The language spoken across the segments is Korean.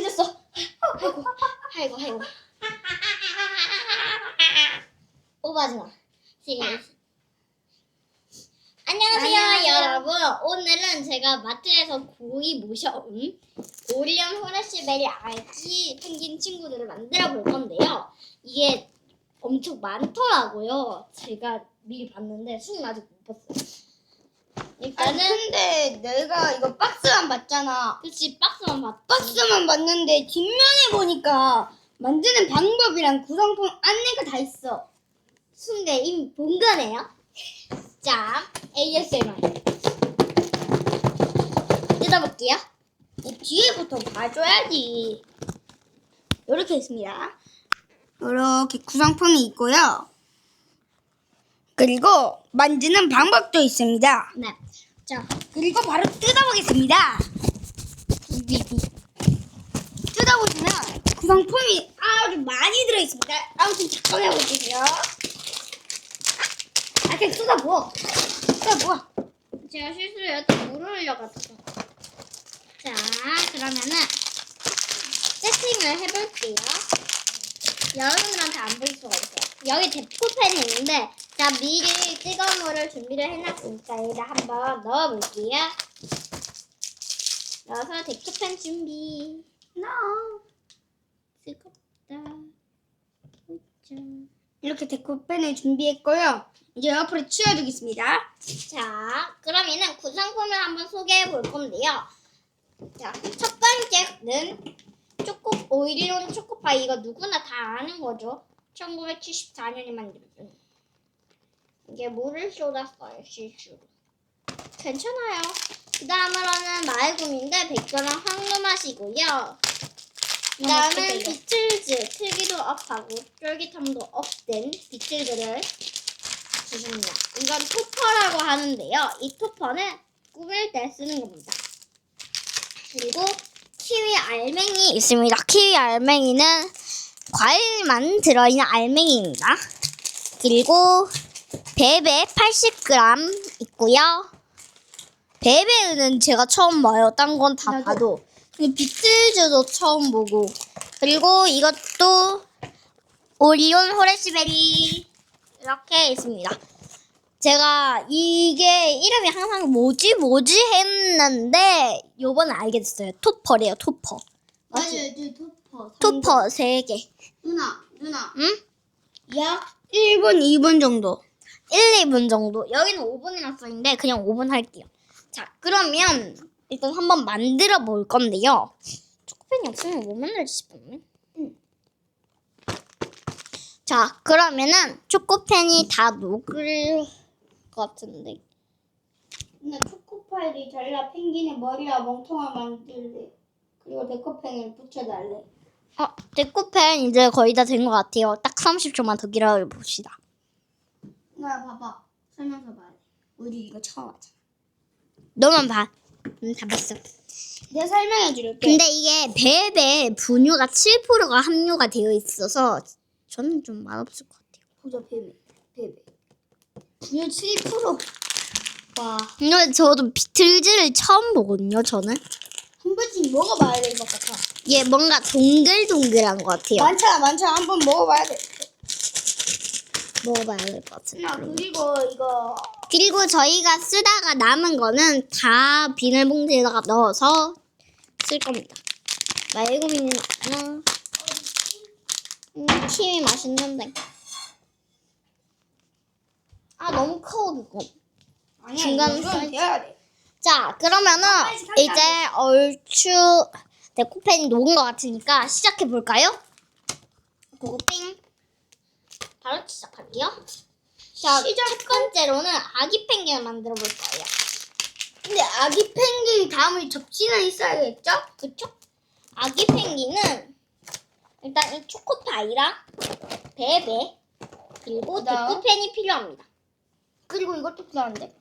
늦었어. 아이고, 아이고, 아이고. 오바지 마. 안녕하세요, 안녕하세요. 여러분. 오늘은 제가 마트에서 고이 모셔온 오리온 호라시베리 아기 펭귄 친구들을 만들어 볼 건데요. 이게 엄청 많더라고요. 제가 미리 봤는데 수는 아직 못 봤어요. 근데 내가 이거 박스만 봤잖아. 그치 박스만 봤. 박스만 봤는데 뒷면에 보니까 만드는 방법이랑 구성품 안내가 다 있어. 순대 이미 본 거네요. 자, ASMR. 뜯어볼게요. 이 뒤에부터 봐줘야지. 이렇게 있습니다. 이렇게 구성품이 있고요. 그리고 만드는 방법도 있습니다. 네. 자, 그리고 바로 뜯어보겠습니다. 뜯어보시면 구성품이 아주 많이 들어있습니다. 아무튼 잠깐 해볼게요. 아, 그냥 뜯어부어. 뜯어부어. 제가 실수로 여기 물을 흘려가지고. 자, 그러면은 세팅을 해볼게요. 여러분들한테 안 보일 수가 있어요. 여기 데코펜이 있는데, 자, 미리 뜨거운 물을 준비를 해놨으니까 여기다 한번 넣어볼게요. 넣어서 데코펜 준비. No. 뜨겁다. 자, 이렇게 데코펜을 준비했고요. 이제 옆으로 치워두겠습니다. 자, 그러면은 구성품을 한번 소개해 볼 건데요. 자, 첫 번째는 초코 오일리온 초코파이 이거 누구나 다 아는 거죠. 1974년에 만들어진. 이게 물을 쏟았어요 실수로. 괜찮아요. 그 다음으로는 마을금인데 백조랑 황금 맛이고요. 그 다음은 맛있겠다, 이거. 비틀즈 크기도 업하고 쫄깃함도 업된 비틀즈를 주십니다. 이건 토퍼라고 하는데요. 이 토퍼는 꾸밀 때 쓰는 겁니다. 그리고 키위 알맹이 있습니다. 키위 알맹이는 과일만 들어있는 알맹이입니다. 그리고 베베 80g 있고요. 베베는 제가 처음 봐요. 딴 건 다 나도. 봐도. 비틀즈도 처음 보고. 그리고 이것도 오리온 호레시베리 이렇게 있습니다. 제가 이게 이름이 항상 뭐지 뭐지 했는데 요번에 알게 됐어요. 토퍼래요. 토퍼. 맞지? 저 토퍼. 토퍼 3개. 누나, 누나. 응? 약 1분, 2분 정도. 1, 2분 정도. 여기는 5분이나 써있는데 그냥 5분 할게요. 자, 그러면 일단 한번 만들어 볼 건데요. 초코펜이 없으면 못 만들지 싶었네. 응. 자, 그러면은 초코펜이 다 녹을 것 같은데. 누나 초코파이를 잘라 펭귄의 머리와 멍통을 만들래. 그리고 데코펜을 붙여달래. 어, 데코펜 이제 거의 다 된 것 같아요. 딱 30초만 더 기다려 봅시다. 누나 봐봐. 설명서 봐야 돼. 우리 이거 처음 하자. 너만 봐. 응, 다 봤어. 내가 설명해 줄게. 근데 이게 배에 분유가 7%가 함유가 되어 있어서 저는 좀 맛없을 것 같아요. 보자 베베. 베베. 분유 7%. 와. 근데 저도 비틀즈를 처음 보거든요, 저는. 한 번씩 먹어봐야 될 것 같아. 얘 뭔가 동글동글한 것 같아요. 많잖아, 많잖아. 한 번 먹어봐야 돼. 먹어봐야 될 것 같은데. 누나 그리고 이거 그리고 저희가 쓰다가 남은 거는 다 비닐봉지에다가 넣어서 쓸 겁니다. 말고미는 안 음, 키위 맛있는데. 아, 너무 커, 그거. 아니야 중간 사이즈. 자, 그러면은 이제 얼추 데코펜이 녹은 것 같으니까 시작해 볼까요? 고고핑. 바로 시작할게요. 자, 첫 번째로는 아기 펭귄을 만들어 볼 거예요. 근데 아기 펭귄 다음에 접시는 있어야겠죠? 그쵸? 아기 펭귄은 일단 이 초코파이랑 베베 그리고 그다음? 데코펜이 필요합니다. 그리고 이것도 필요한데.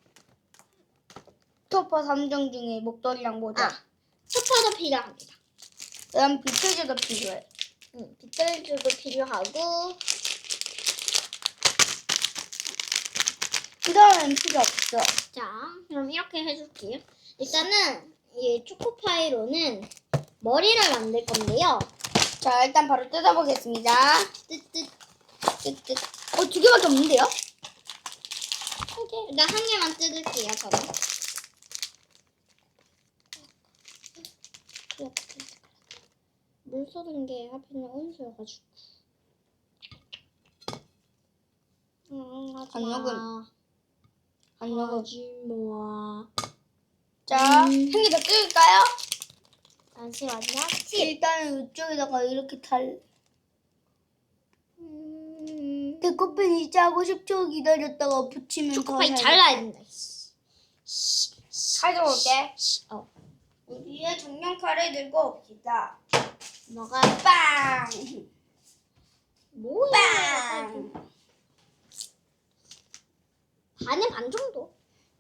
토퍼 3종 중에 목도리랑 모자. 아, 초코도 필요합니다. 그다음 비틀즈도 필요해. 음, 비틀즈도 필요하고 그 다음엔 필요 없어. 자, 그럼 이렇게 해줄게요. 일단은 이 초코파이로는 머리를 만들 건데요. 자, 일단 바로 뜯어보겠습니다. 뜨뜻. 뜯뜯. 어, 두 개밖에 없는데요? 한 개. 일단 한 개만 뜯을게요, 저는. 물 쏟은 게 하필이면 온수여가지고. 음, 하지 안 마. 녹음. 안 녹음. 하지 마. 자, 한 음. 개더 뜯을까요? 잠시만요. 일단은 이쪽에다가 이렇게 달. 음. 데코펜 이제 하고 10초 기다렸다가 붙이면 초코파이 더 잘라야 된다. 가져올게. 어, 우리의 정령 칼을 들고 옵시다. 뭐가 빵! 뭐야? 빵! 반에 반 정도?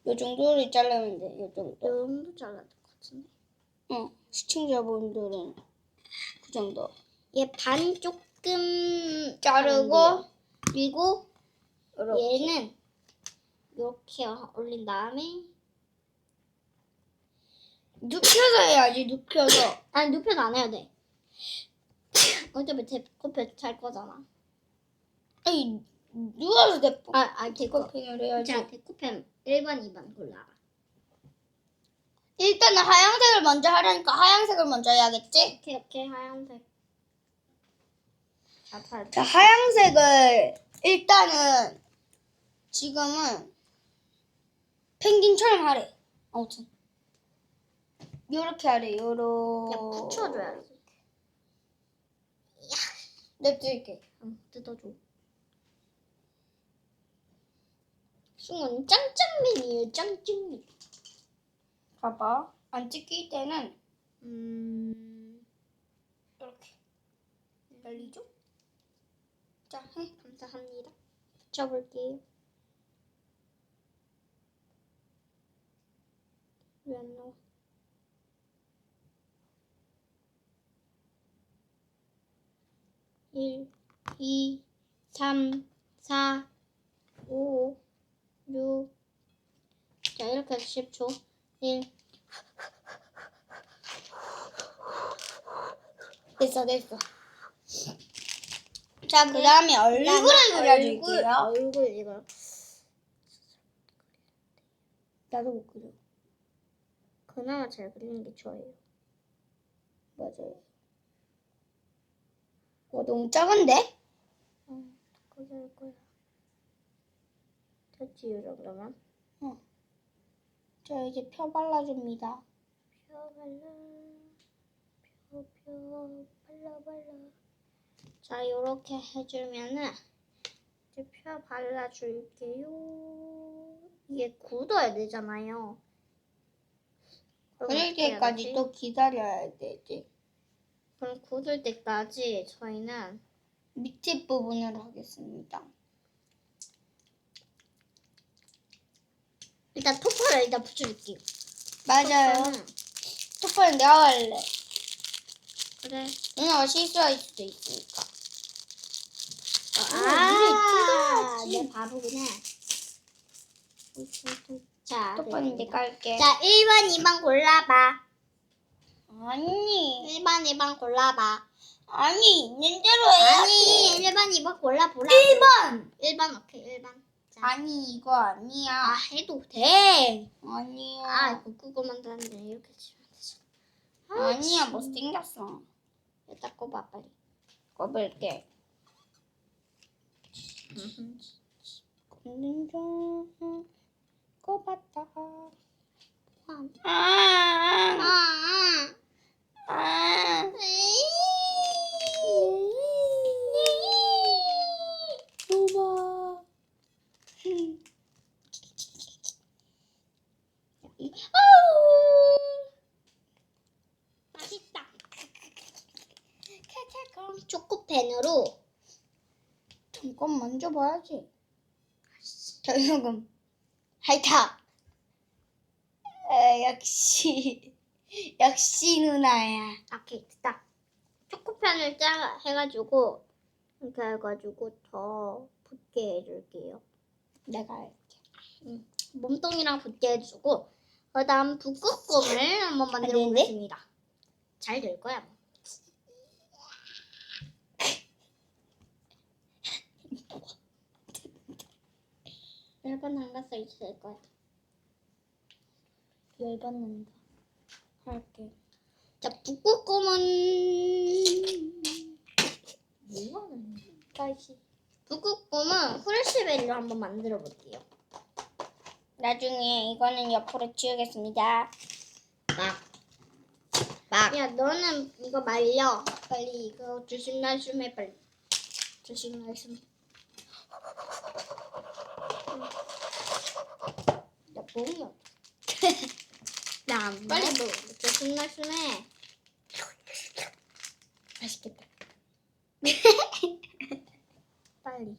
요 정도를 돼, 요 정도. 너무 잘라야 될 것 같은데. 응, 시청자분들은 그 정도. 얘 반 조금 자르고. 그리고 이렇게. 얘는 이렇게 올린 다음에 눕혀서 해야지, 눕혀서. 아니 눕혀서 안 해야 돼. 어차피 제 커피 잘 거잖아. 아니, 누워서 데코. 아, 아 데코. 데코펜을 해야지. 자, 데코펜 1번, 2번 골라봐. 일단은 하얀색을 먼저 하려니까 하얀색을 먼저 해야겠지? 오케이, 오케이, 하얀색. 자, 다 자, 하얀색을 일단은 지금은 펭귄처럼 하래. 아무튼 요렇게 하래. 요러. 그냥 붙여줘야지. 냅둘게. 응, 뜯어줘. 승원 짱짱맨이에요, 짱짱맨. 봐봐. 안 찍힐 때는 음, 이렇게 열리죠? 자, 해. 감사합니다. 붙여볼게요. 왜 안 나와? 일, 이, 삼, 사, 오, 육. 자, 이렇게 해서 10초. 일, 됐어, 됐어. 자, 그 다음에 얼굴을 그려줄게요. 얼굴 이거. 나도 못 그려. 그나마 잘 그리는 게 좋아요. 맞아요. 와, 너무 작은데? 어, 그럴 됐지, 이 정도면. 자, 이제 펴 발라줍니다. 펴 발라, 펴, 펴, 발라, 발라. 자, 요렇게 해주면은, 이제 펴 발라줄게요. 이게 굳어야 되잖아요. 그럴 때까지? 또 기다려야 되지. 그럼 굳을 때까지 저희는 밑에 부분을 하겠습니다. 일단 토퍼를 일단 붙여줄게요. 맞아요. 토퍼는 내가 할래. 그래. 누나가 실수할 수도 있으니까. 아, 물에 내 바보구나. 자, 토퍼는 이제 됐습니다. 깔게. 자, 1번, 2번 골라봐. 아니, 1번, 2번 골라봐. 아니, 있는 대로 해야지. 아니, 1번, 2번 골라보라. 1번! 1번, 오케이, 1번. 자, 아니, 이거 아니야. 아, 해도 돼. 아니야. 아, 이거 그거 만드는데 이렇게 치면 되잖아. 아, 아니야, 참. 못생겼어. 일단 꼽아, 빨리. 꼽을게. 꼽는 중. 꼽았다. 아, 아, 아. 아. 맛있다. 초코펜으로 조금. 하이타. 에, 역시, 역시 누나야. 이렇게 딱 초코펜을 짜 해가지고 이렇게 해가지고 더 붙게 해줄게요. 내가 할게. 몸통이랑 붙게 해주고 그다음 북극곰을 한번 만들어 안 되는데? 보겠습니다. 잘 될 거야. 뭐. 일본 한가서 있을 거야. 열받는다. 할게. 자, 북극곰은 뭐하는 다시 북극곰은 후레쉬베리로 한번 만들어 볼게요. 나중에 이거는 옆으로 치우겠습니다. 막. 막. 야, 너는 이거 말려. 빨리 이거 조심 날숨해 빨리. 조심 날숨. 나 뭐야? 나안 빨리 뭐 조심날숨해. 맛있겠다. 빨리.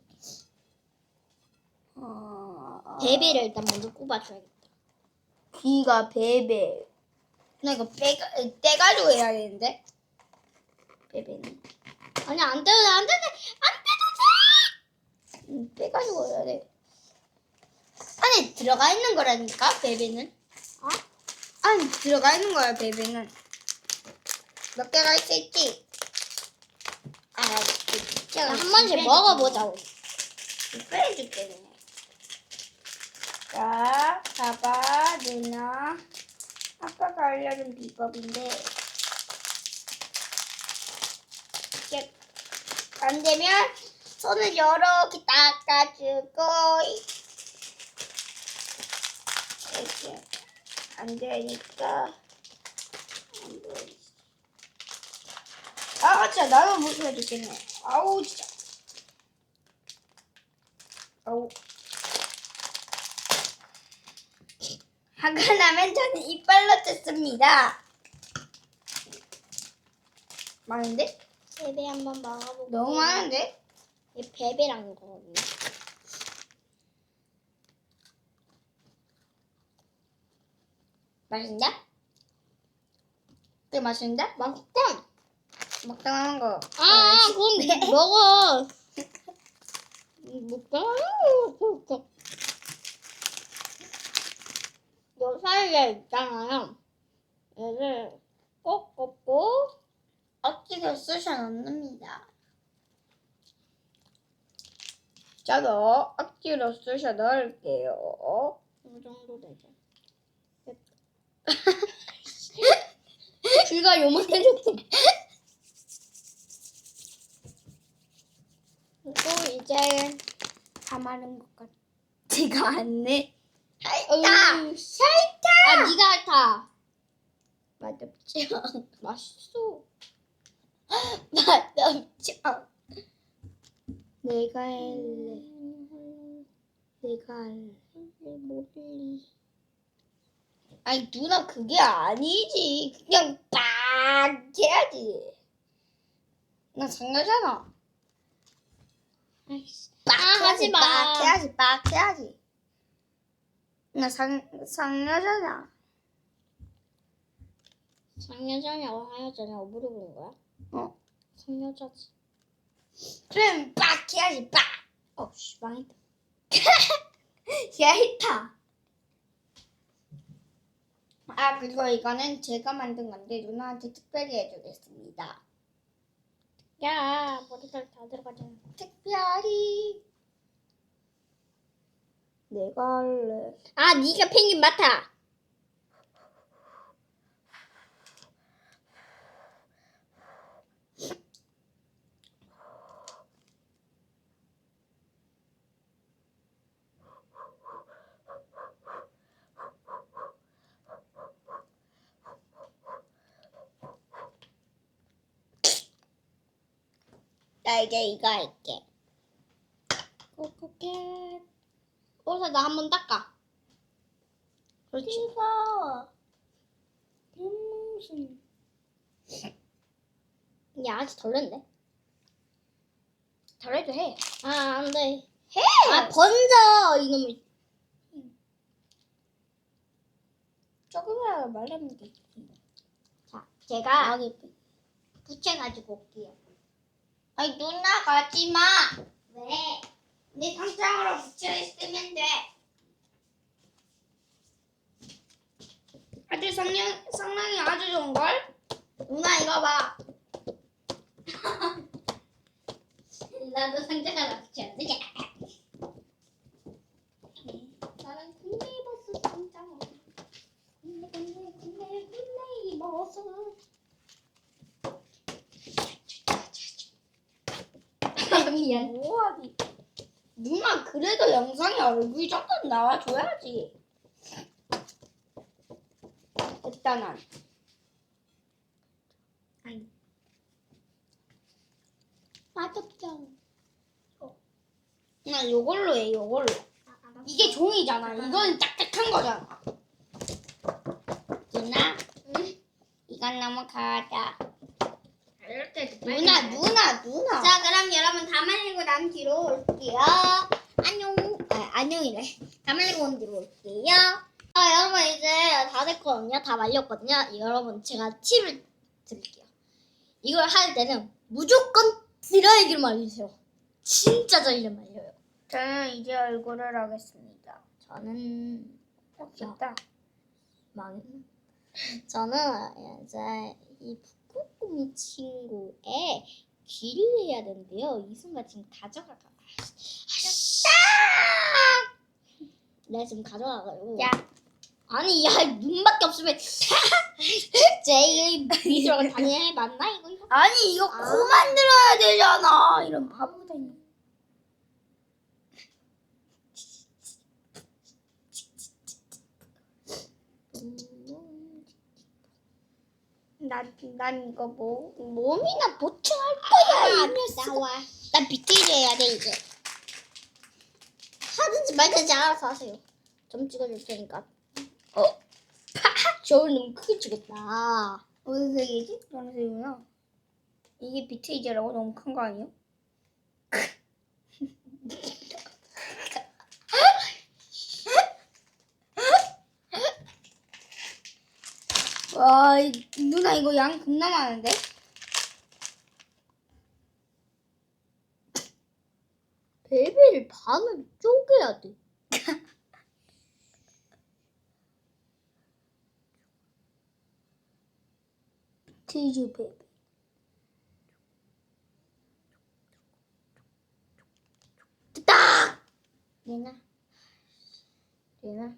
어... 베베를 일단 먼저 꼽아줘야겠다. 귀가 베베. 나 이거 빼가 떼가지고 해야겠는데? 베베는. 아니 안 떼도 돼, 안 떼도 돼, 안 떼도 돼. 음, 빼가지고 해야 돼. 안에 들어가 있는 거라니까 베베는. 어? 안에 들어가 있는 거야 베베는. 몇 개가 있을지. 아, 자, 한 번씩 먹어보자고. 빼줄게 그냥. 자, 봐봐 누나. 아빠가 알려준 비법인데. 이렇게 안 되면 손을 이렇게 닦아주고 이렇게 안 되니까 안 돼. 아 진짜 나도 무서워 죽겠네 아우 진짜 아우 화가 나면 저는 이빨로 뜯습니다 많은데? 베베 한번 먹어볼게요. 너무 많은데? 이 베베랑 거거든요. 맛있냐? 꽤 맛있는데? 맛있다. 먹당하는 거 아, 그럼 먹어. 먹다. 요 사이에 있잖아요. 얘를 꼭 꺾고 억지로 쑤셔 넣습니다 저도 억지로 쑤셔 넣을게요 이 정도 되죠. 귀가 요만해졌어. 그리고 이제 다 마른 것 같지가 않네. 다 음, 아, 네가 다. 맛없죠. 맛있어. 맛없죠. 내가 할래. 내가 할래. 몰리. 아니 누나 그게 아니지 그냥 빡 해야지 나 장난잖아 아이씨. 빡 아, 하지 마. 빡 해야지 빡 해야지 나 상, 상여자잖아 상여자냐고 하여자냐고 물어보는 거야? 어 상여자지. 그럼 빡 해야지 빡 어씨 망했다. 야이타 아 그리고 이거는 제가 만든 건데 누나한테 특별히 해주겠습니다 야 머리털 다 들어가잖아. 특별히 내가 할래 아 네가 펭귄 맡아. 나 이제 이거 할게 코코켓. 옷에 나한번 닦아. 그렇지. 이거 음, 야 아직 덜 했는데. 덜해도 해 아 안 돼. 해! 아 번져 이놈의. 조금이라도 말하면 되지 자 제가 여기 부채 가지고 올게요. 아니 누나 가지 마 왜? 내 상장으로 붙여 있으면 돼 아주 성능, 성능이 아주 좋은 걸? 누나 이거 봐. 나도 상자가 납치해야지. 나는 군대 입었어 상자. 군대 군대 군대 군대 입었어. 미안. 뭐하지? 누나 그래도 영상에 얼굴 정도는 나와줘야지. 일단은 맛없죠. 나 요걸로 해 요걸로. 이게 종이잖아. 이거는 딱딱한 거잖아. 누나 이건 넘어가자. 이렇게 누나 누나 누나. 자 그럼 여러분 다 말리고 난 뒤로 올게요. 안녕. 아, 안녕이래. 다 말리고 온 뒤로 올게요. 아 여러분 이제 다 됐거든요. 다 말렸거든요. 여러분 제가 팁을 드릴게요. 이걸 할 때는 무조건 드라이기를 말리세요. 진짜 잘 말려요. 저는 이제 얼굴을 하겠습니다. 저는 어, 됐다. 망했나? 저는 이제 이 북극곰이 친구의 귀를 해야 되는데요. 이 순간 지금 가져가가. 내가 지금 가져가가지고. 야. 아니 야 눈밖에 없으면 제이 미소가 당연히 맞나 이거 이거? 아니 이거 아. 코 만들어야 되잖아. 이런 바보가 있네. 난, 난 이거 뭐 몸이나 보충할 거야. 아, 이 녀석. 나와. 나 비트를 해야 돼 이제. 하든지 말든지 알아서 하세요. 점 찍어줄 테니까. 어. 저울 너무 크게 찍었다. 무슨 색이지? 노란색이구나. 이게 비트이즈라고 너무 큰 거 아니에요? 와, 이- 누나 이거 양 겁나 많은데? 반을 쪼개야 돼. 비트이즈 베이비. 됐다. 얘나. 얘나.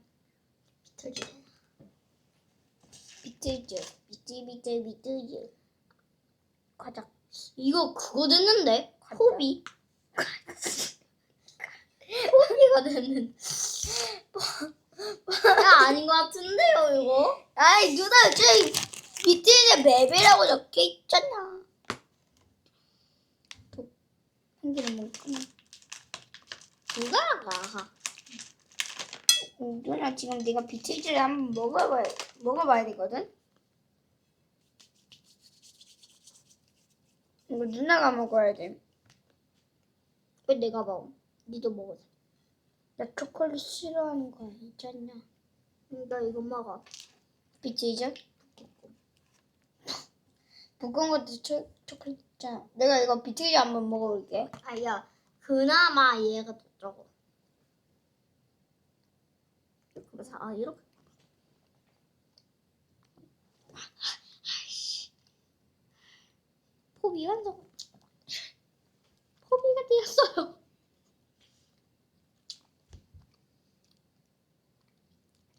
비틀지. 비트이즈. 비트 비트 비트즈. 가자. 이거 그거 됐는데? 호비. 호비가 됐는데. 야 아닌 것 같은데요 이거? 아이, 누나, 저기 비트이즈 베이비라고 적혀 있잖아. 한못 끊어. 누가 가? 음, 누나 지금 네가 비트이즈를 한번 먹어봐야 먹어봐야 되거든. 이거 누나가 먹어야 돼. 왜 내가 먹어? 니도 먹어. 나 초콜릿 싫어하는 거야. 있잖냐? 나 이거 먹어. 비트이즈? 부끄러운 것도 초, 초콜릿 있잖아. 내가 이거 비트이즈 한번 먹어볼게. 아야 그나마 얘가 더 적어. 그래서 아 이렇게. 포비 완성. 포비가 되었어요.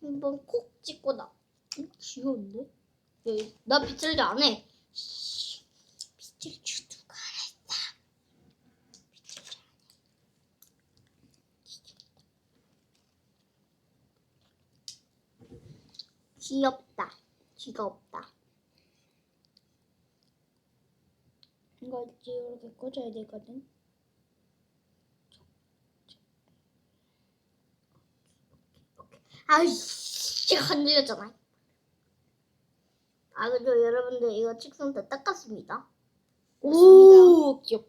한번 콕 찍고 나. 음, 귀여운데? 야, 나 빗질도 안 해. 빗질 누가 했다. 빗질 안 해. 귀엽다. 귀가 없다. 이거 이렇게 꽂아야 되거든. 아이씨, 흔들렸잖아. 아, 그죠, 여러분들, 이거 책상 다 닦았습니다. 오, 귀엽.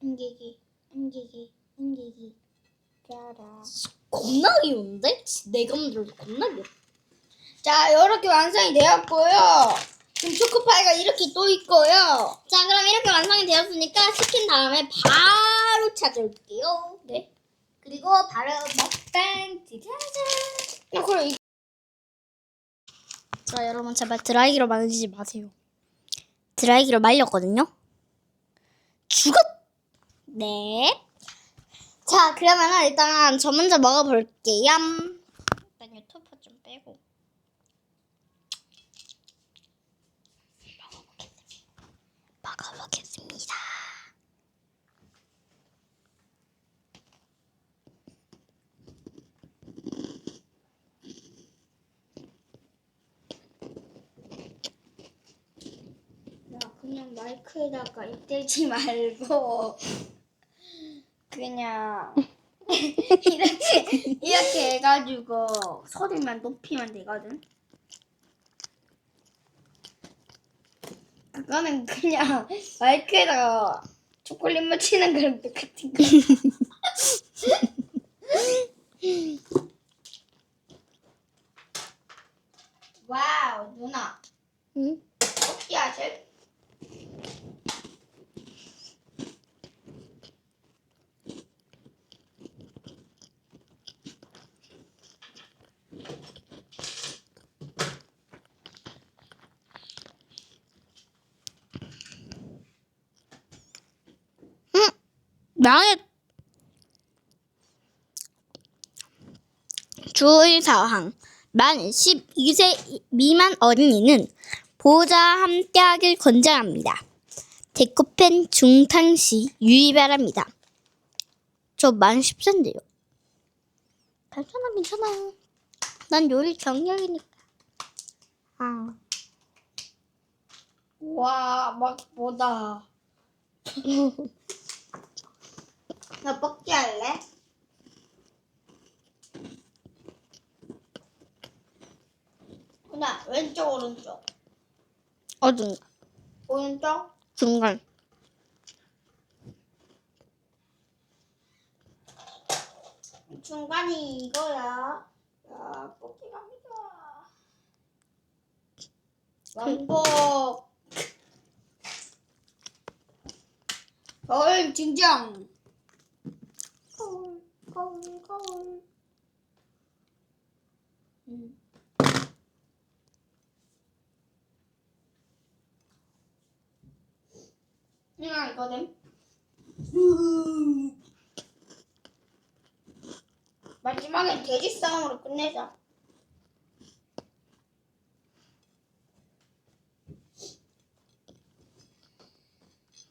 옮기기, 옮기기, 옮기기. 짜라. 겁나 귀여운데? 내가 만들어도 겁나 귀엽. 자, 이렇게 완성이 되었고요. 지금 초코파이가 이렇게 또 있고요. 자, 그럼 이렇게 완성이 되었으니까 시킨 다음에 바로 찾아올게요. 네. 그리고 바로 먹방 짜자잔. 야, 그럼 이 자, 여러분 제발 드라이기로 만지지 마세요. 드라이기로 말렸거든요. 죽었. 네. 자, 그러면은 일단 저 먼저 먹어볼게요. 일단 유튜브 좀 빼고. 먹어보겠습니다. 먹어보겠습니다. 야, 그냥 마이크에다가 입대지 말고 그냥 이렇게 이렇게 해가지고 소리만 높이면 되거든. 그거는 그냥 마이크에다가 초콜릿 묻히는 거랑 똑같은 거. 와우 누나 응? 어떻게 하 실? 망했. 주의사항. 만 12세 미만 어린이는 보호자 함께하길 권장합니다. 데코펜 중탕 시 유의 바랍니다. 저 만 10세인데요. 괜찮아, 괜찮아. 난 요리 경력이니까. 아, 와, 막 뭐다. 나 뽑기 할래? 누나 왼쪽 오른쪽 어딘가. 오른쪽 중간. 중간이 이거야. 야 뽑기 갑니다. 왕복. 거울 진정. 거울 거울 거울. 음. 이거 있거든. 마지막엔 돼지 싸움으로 끝내자.